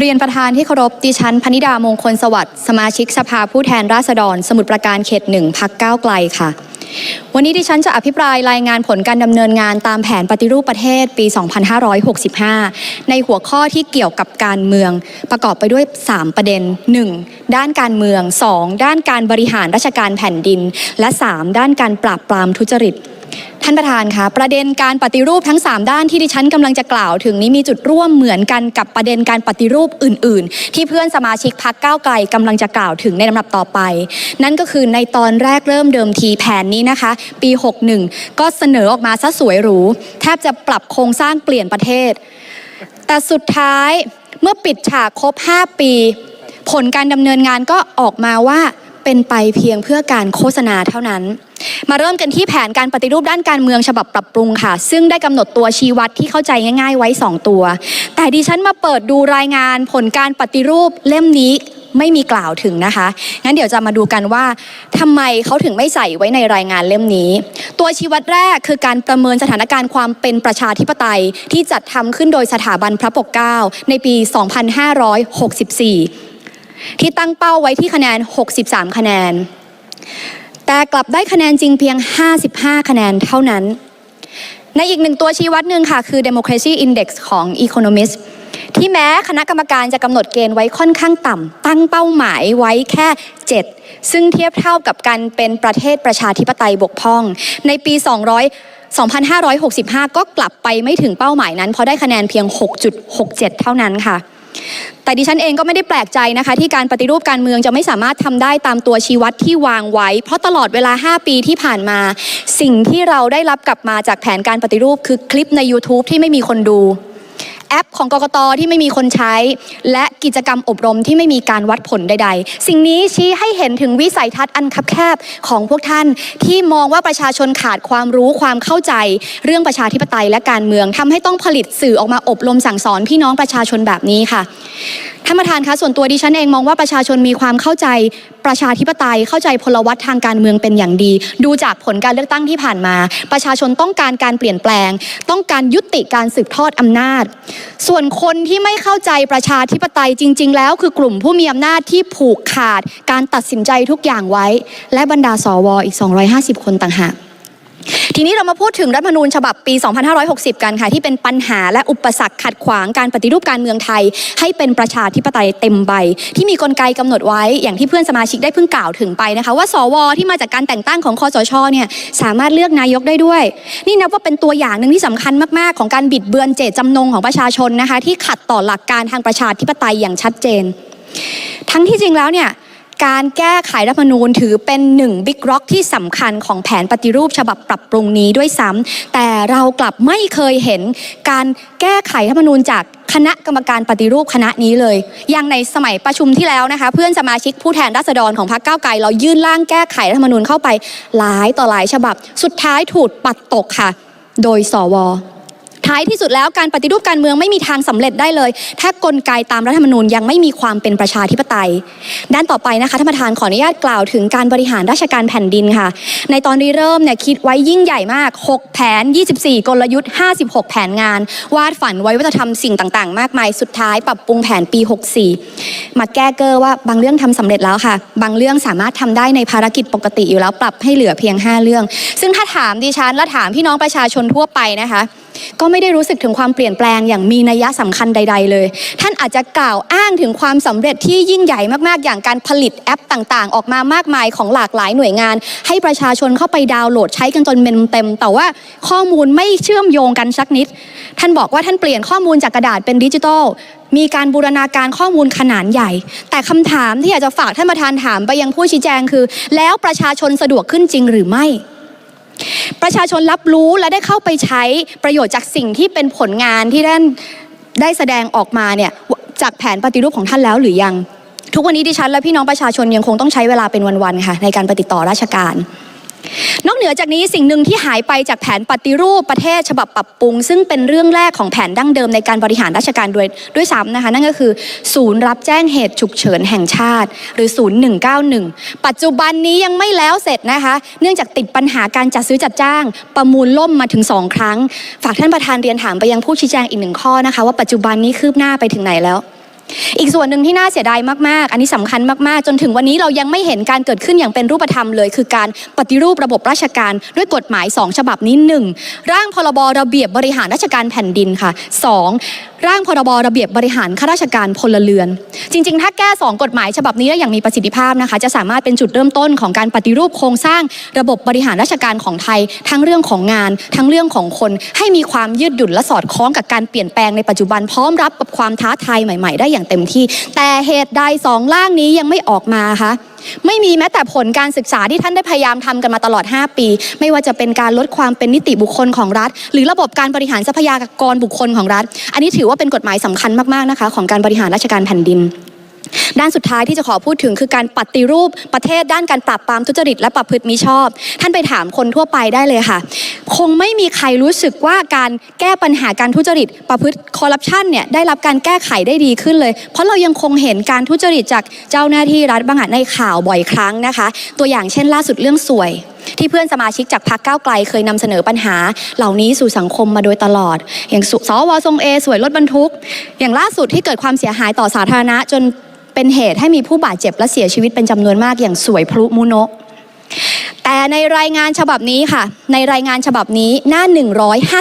เรียนประธานที่เคารพดิฉันพนิดามงคลสวัสดิ์สมาชิกสภาผู้แทนราษฎร สมุทรปราการเขตหนึ่งพักก้าวไกลค่ะ วันนี้ดิฉันจะอภิปรายรายงานผลการดำเนินงานตามแผนปฏิรูปประเทศปี 2565 ในหัวข้อที่เกี่ยวกับการเมือง ประกอบไปด้วย 3 ประเด็น 1. ด้านการเมือง 2. ด้านการบริหารราชการแผ่นดิน และ 3. ด้านการปราบปรามทุจริต ท่านประธานคะประเด็นการปฏิรูปทั้ง 3 ด้านที่ดิฉันกำลังจะกล่าวถึงนี้มีจุดร่วมเหมือนกันกับประเด็นการปฏิรูปอื่น ๆ ที่เพื่อนสมาชิกพักก้าวไกลกำลังจะกล่าวถึงในลำดับต่อไป นั่นก็คือในตอนแรกเริ่มเดิมทีแผนนี้นะคะ ปี 61 ก็เสนอออกมาซะสวยหรูแทบจะปรับโครงสร้างเปลี่ยนประเทศ แต่สุดท้ายเมื่อปิดฉากครบ 5 ปี ผลการดำเนินงานก็ออกมาว่าเป็นไปเพียงเพื่อการโฆษณาเท่านั้น มาเริ่มกันที่แผนการปฏิรูปด้านการเมืองฉบับปรับปรุงค่ะ ซึ่งได้กำหนดตัวชี้วัดที่เข้าใจง่าย ๆ ไว้ 2 ตัว แต่ดิฉันมาเปิดดูรายงานผลการปฏิรูปเล่มนี้ไม่มีกล่าวถึงนะคะ งั้นเดี๋ยวจะมาดูกันว่าทำไมเขาถึงไม่ใส่ไว้ในรายงานเล่มนี้ ตัวชี้วัดแรกคือการประเมินสถานการณ์ความเป็นประชาธิปไตย ที่จัดทำขึ้นโดยสถาบันพระปกเกล้าในปี 2564 ที่ตั้งเป้าไว้ที่คะแนน 63 คะแนน แต่กลับได้คะแนนจริงเพียง 55 คะแนนเท่านั้น ในอีกหนึ่งตัวชี้วัดหนึ่งค่ะ คือ Democracy Index ของ Economist ที่แม้คณะกรรมการจะกำหนดเกณฑ์ไว้ค่อนข้างต่ำตั้งเป้าหมายไว้แค่ 7 ซึ่งเทียบเท่ากับการเป็นประเทศประชาธิปไตยบกพร่อง ในปี 200 2565 ก็กลับไปไม่ถึงเป้าหมายนั้น เพราะได้คะแนนเพียง 6.67 เท่านั้นค่ะ แต่ดิฉันเองก็ไม่ได้แปลกใจนะคะ ที่การปฏิรูปการเมืองจะไม่สามารถทำได้ตามตัวชี้วัดที่วางไว้ เพราะตลอดเวลา 5 ปีที่ผ่านมา สิ่งที่เราได้รับกลับมาจากแผนการปฏิรูปคือคลิปใน YouTube ที่ไม่มีคนดู แอปของกกตที่ไม่มีคนใช้ และกิจกรรมอบรมที่ไม่มีการวัดผลใด ๆ สิ่งนี้ชี้ให้เห็นถึงวิสัยทัศน์อันคับแคบของพวกท่าน ที่มองว่าประชาชนขาดความรู้ความเข้าใจ เรื่องประชาธิปไตยและการเมืองทำให้ต้องผลิตสื่อออกมาอบรมสั่งสอนพี่น้องประชาชนแบบนี้ค่ะท่านประธานคะส่วนตัวดิฉันเองมองว่าประชาชนมีความเข้าใจประชาธิปไตยเข้าใจพลวัตทางการเมืองเป็นอย่างดี ดูจากผลการเลือกตั้งที่ผ่านมา ประชาชนต้องการการเปลี่ยนแปลง ต้องการยุติการสืบทอดอำนาจ ส่วนคนที่ไม่เข้าใจประชาธิปไตยจริง ๆ แล้วคือกลุ่มผู้มีอำนาจที่ผูกขาดการตัดสินใจทุกอย่างไว้ และบรรดาสวอีก 250 คนต่างหาก ทีนี้เรามาพูดถึงรัฐธรรมนูญฉบับปี 2560 กันค่ะ ที่เป็นปัญหาและอุปสรรคขัดขวางการปฏิรูปการเมืองไทย ให้เป็นประชาธิปไตยเต็มใบ ที่มีกลไกกำหนดไว้อย่างที่เพื่อนสมาชิกได้เพิ่งกล่าวถึงไปนะคะ ว่าสวที่มาจากการแต่งตั้งของคอสชเนี่ยสามารถเลือกนายกได้ด้วย นี่นับว่าเป็นตัวอย่างหนึ่งที่สำคัญมากๆ ของการบิดเบือนเจตจำนงของประชาชนนะคะที่ขัดต่อหลักการทางประชาธิปไตยอย่างชัดเจน ทั้งที่จริงแล้วเนี่ย การแก้ไขรัฐมนูญถือเป็นหนึ่งบิ๊กร็อกที่สำคัญของแผนปฏิรูปฉบับปรับปรุงนี้ด้วยซ้ำแต่เรากลับไม่เคยเห็นการแก้ไขรัฐมนูญจากคณะกรรมการปฏิรูปคณะนี้เลย อย่างในสมัยประชุมที่แล้วนะคะ เพื่อนสมาชิกผู้แทนราษฎรของพรรคก้าวไกล เรายื่นร่างแก้ไขรัฐมนูญเข้าไปหลายต่อหลายฉบับ สุดท้ายถูกปัดตกค่ะ โดยสว ท้ายที่สุดแล้วการปฏิรูปการเมืองไม่มีทางสำเร็จได้เลย ถ้ากลไกตามรัฐธรรมนูญยังไม่มีความเป็นประชาธิปไตย ด้านต่อไปนะคะท่านประธานขออนุญาตกล่าวถึงการบริหารราชการแผ่นดินค่ะ ในตอนริเริ่มเนี่ยคิดไว้ยิ่งใหญ่มาก 6 แผน 24 กลยุทธ์ 56 แผนงาน วาดฝันไว้ว่าจะทำสิ่งต่างๆ มากมาย สุดท้ายปรับปรุงแผนปี 64 มาแก้เกอร์ว่าบางเรื่องทำสำเร็จแล้วค่ะ บางเรื่องสามารถทำได้ในภารกิจปกติอยู่แล้วปรับให้เหลือเพียง 5 เรื่อง ซึ่งถ้าถามดิฉันและถามพี่น้องประชาชนทั่วไปนะคะ ก็ไม่ได้รู้สึกถึงความเปลี่ยนแปลงอย่างมีนัยสำคัญใด ๆ เลย ท่านอาจจะกล่าวอ้างถึงความสำเร็จที่ยิ่งใหญ่มากๆ อย่างการผลิตแอปต่างๆ ออกมามากมายของหลากหลายหน่วยงาน ให้ประชาชนเข้าไปดาวน์โหลดใช้กันจนเต็มแต่ว่าข้อมูลไม่เชื่อมโยงกันสักนิด ท่านบอกว่าท่านเปลี่ยนข้อมูลจากกระดาษเป็นดิจิทัลมีการบูรณาการข้อมูลขนาดใหญ่ แต่คำถามที่อยากจะฝากท่านประธานถามไปยังผู้ชี้แจงคือ แล้วประชาชนสะดวกขึ้นจริงหรือไม่ ประชาชนรับรู้และได้เข้าไปใช้ประโยชน์จากสิ่งที่เป็นผลงานที่ท่านได้แสดงออกมาเนี่ยจากแผนปฏิรูปของท่านแล้วหรือยัง ทุกวันนี้ดิฉันและพี่น้องประชาชนยังคงต้องใช้เวลาเป็นวันๆค่ะในการปฏิดต่อราชการ นอกเหนือจากนี้สิ่งหนึ่งที่หายไปจากแผนปฏิรูปประเทศฉบับปรับปรุง ซึ่งเป็นเรื่องแรกของแผนดั้งเดิมในการบริหารราชการด้วยด้วยซ้ำนะคะนั่นก็คือ ศูนย์รับแจ้งเหตุฉุกเฉินแห่งชาติ หรือศูนย์191 ปัจจุบันนี้ยังไม่แล้วเสร็จนะคะ เนื่องจากติดปัญหาการจัดซื้อจัดจ้าง ประมูลล่มมาถึง 2 ครั้ง ฝากท่านประธานเรียนถามไปยังผู้ชี้แจงอีกหนึ่งข้อนะคะ ว่าปัจจุบันนี้คืบหน้าไปถึงไหนแล้ว อีกส่วนหนึ่งที่น่าเสียดายมากๆ อันนี้สำคัญมากๆ จนถึงวันนี้เรายังไม่เห็นการเกิดขึ้นอย่างเป็นรูปธรรมเลย คือการปฏิรูประบบราชการด้วยกฎหมาย 2 ฉบับนี้ 1. ร่างพรบระเบียบบริหารราชการแผ่นดินค่ะ 2. ร่างพรบระเบียบบริหารข้าราชการพลเรือน จริง ๆ ถ้าแก้ 2 กฎหมายฉบับนี้ได้อย่างมีประสิทธิภาพนะคะ จะสามารถเป็นจุดเริ่มต้นของการปฏิรูปโครงสร้างระบบบริหารราชการของไทย ทั้งเรื่องของงาน ทั้งเรื่องของคนให้มีความยืดหยุ่นและสอดคล้องกับการเปลี่ยนแปลงในปัจจุบันพร้อมรับกับความท้าทายใหม่ ๆ ได้อย่างเต็มที่ แต่เหตุใดสองร่างนี้ยังไม่ออกมาคะ ไม่มีแม้แต่ผลการศึกษาที่ท่านได้พยายามทำกันมาตลอด 5 ปี ไม่ว่าจะเป็นการลดความเป็นนิติบุคคลของรัฐ หรือระบบการบริหารทรัพยากรบุคคลของรัฐ อันนี้ถือว่าเป็นกฎหมายสำคัญมากๆนะคะ ของการบริหารราชการแผ่นดิน ด้านสุดท้ายที่จะขอพูดถึงคือการปฏิรูปประเทศด้านการปราบปรามทุจริตและประพฤติมิชอบ ท่านไปถามคนทั่วไปได้เลยค่ะ คงไม่มีใครรู้สึกว่าการแก้ปัญหาการทุจริต ประพฤติคอร์รัปชันเนี่ยได้รับการแก้ไขได้ดีขึ้นเลย เพราะเรายังคงเห็นการทุจริตจากเจ้าหน้าที่รัฐบางอาจในข่าวบ่อยครั้งนะคะ ตัวอย่างเช่นล่าสุดเรื่องสวย ที่เพื่อนสมาชิกจากพรรคก้าวไกลเคยนำเสนอปัญหา เหล่านี้สู่สังคมมาโดยตลอด อย่างสุสวทรงเอสวยรถบรรทุก อย่างล่าสุดที่เกิดความเสียหายต่อสาธารณะจน เป็นเหตุให้มีผู้บาดเจ็บและเสียชีวิตเป็นจำนวนมากอย่างสวยพลุมุโนะแต่ในรายงานฉบับนี้ค่ะ ในรายงานฉบับนี้หน้า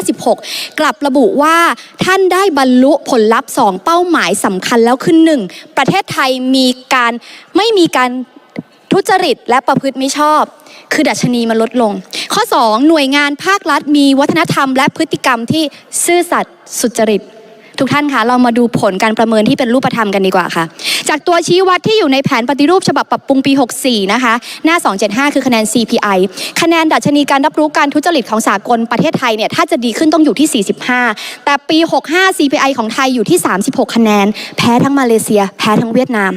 156 กลับระบุว่าท่านได้บรรลุผลลัพธ์ 2 เป้าหมายสำคัญแล้วคือ 1. ประเทศไทยมีการไม่มีการทุจริตและประพฤติมิชอบ คือดัชนีมันลดลง ข้อ 2 หน่วยงานภาครัฐมีวัฒนธรรมและพฤติกรรมที่ซื่อสัตย์สุจริต ทุกท่านคะเรามาดูผลการประเมินที่เป็นรูปธรรมกันดีกว่าค่ะ จากตัวชี้วัดที่อยู่ในแผนปฏิรูปฉบับปรับปรุงปี 64 นะคะ หน้า 275 คือคะแนน CPI คะแนนดัชนีการรับรู้การทุจริตของสากลประเทศไทยเนี่ยถ้าจะดีขึ้นต้องอยู่ที่ 45 แต่ปี 65 CPI ของไทยอยู่ที่ 36 คะแนน แพ้ทั้งมาเลเซีย แพ้ทั้งเวียดนาม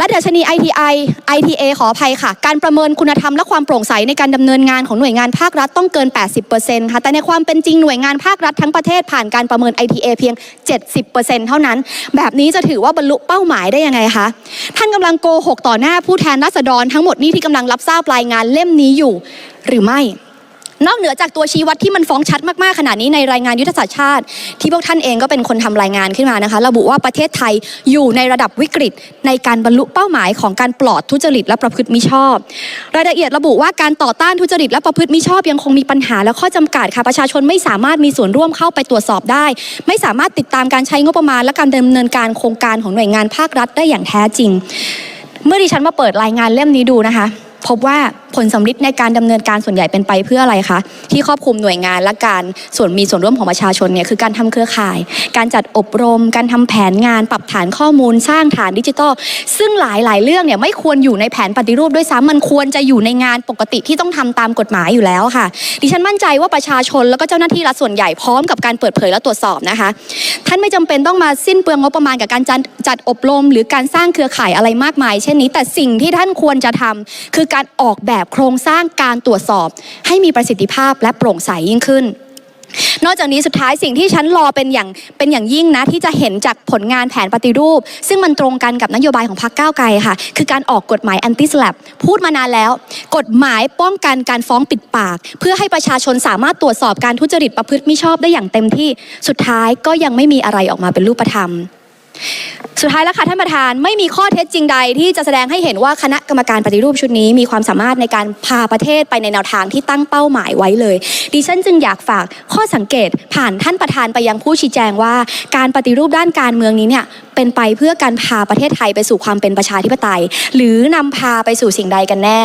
และดัชนี ITI ITA ขออภัยค่ะ การประเมินคุณธรรมและความโปร่งใสในการดำเนินงานของหน่วยงานภาครัฐต้องเกิน 80%ค่ะ แต่ในความเป็นจริงหน่วยงานภาครัฐทั้งประเทศผ่านการประเมิน ITA เพียง 70%เท่านั้น แบบนี้จะถือว่าบรรลุเป้าหมายได้ยังไงคะ ท่านกำลังโกหกต่อหน้าผู้แทนราษฎรทั้งหมดนี้ที่กำลังรับทราบรายงานเล่มนี้อยู่ หรือไม่ นอกเหนือจากตัวชี้วัดที่มันฟ้องชัดมากๆขนาดนี้ในรายงานยุทธศาสตร์ชาติ ที่พวกท่านเองก็เป็นคนทำรายงานขึ้นมานะคะ ระบุว่าประเทศไทยอยู่ในระดับวิกฤต ในการบรรลุเป้าหมายของการปลอดทุจริตและประพฤติมิชอบ รายละเอียดระบุว่าการต่อต้านทุจริตและประพฤติมิชอบยังคงมีปัญหาและข้อจำกัดค่ะประชาชนไม่สามารถมีส่วนร่วมเข้าไปตรวจสอบได้ ไม่สามารถติดตามการใช้งบประมาณ และการดำเนินการโครงการของหน่วยงานภาครัฐได้อย่างแท้จริง เมื่อดิฉันมาเปิดรายงานเล่มนี้ดูนะคะ พบว่าผลสำลิดในการดำเนินการส่วนใหญ่เป็นไปเพื่ออะไรคะที่ครอบคลุมหน่วยงานและการส่วนมีส่วนร่วมของประชาชนเนี่ยคือการทำเครือข่าย การจัดอบรม การทำแผนงาน ปรับฐานข้อมูล สร้างฐานดิจิทัล ซึ่งหลายหลาย ๆ เรื่องเนี่ยไม่ควรอยู่ในแผนปฏิรูปด้วยซ้ำมันควรจะอยู่ในงานปกติที่ต้องทำตามกฎหมายอยู่แล้วค่ะ ดิฉันมั่นใจว่าประชาชนแล้วก็เจ้าหน้าที่รัฐส่วนใหญ่พร้อมกับการเปิดเผยและตรวจสอบนะคะ ท่านไม่จำเป็นต้องมาสิ้นเปลืองงบประมาณกับการจัดจัดอบรม หรือการสร้างเครือข่ายอะไรมากมาย เช่นนี้ แต่สิ่งที่ท่านควรจะทำคือการออกแบบโครงสร้างการตรวจสอบ ให้มีประสิทธิภาพและโปร่งใสยิ่งขึ้นนอกจากนี้สุดท้ายสิ่งที่ฉันรอเป็นอย่างเป็นอย่างยิ่งนะ ที่จะเห็นจากผลงานแผนปฏิรูป ซึ่งมันตรงกันกับนโยบายของพรรคก้าวไกลค่ะ คือการออกกฎหมาย anti slap พูดมานานแล้ว กฎหมายป้องกันการฟ้องปิดปาก เพื่อให้ประชาชนสามารถตรวจสอบการทุจริตประพฤติมิชอบได้อย่างเต็มที่สุดท้ายก็ยังไม่มีอะไรออกมาเป็นรูปธรรม สุดท้ายแล้วค่ะท่านประธานไม่มีข้อเท็จจริงใด ที่จะแสดงให้เห็นว่าคณะกรรมการปฏิรูปชุดนี้ มีความสามารถในการพาประเทศไปในแนวทางที่ตั้งเป้าหมายไว้เลย ดิฉันจึงอยากฝากข้อสังเกตผ่านท่านประธานไปยังผู้ชี้แจงว่า การปฏิรูปด้านการเมืองนี้เนี่ยเป็นไปเพื่อการพาประเทศไทยไปสู่ความเป็นประชาธิปไตย หรือนำพาไปสู่สิ่งใดกันแน่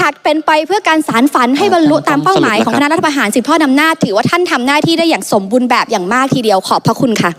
หากเป็นไปเพื่อการสารฝันให้บรรลุตามเป้าหมายของคณะรัฐประหารสืบทอดอำนาจถือว่าท่านทำหน้าที่ได้อย่างสมบูรณ์แบบอย่างมากทีเดียวขอบพระคุณค่ะ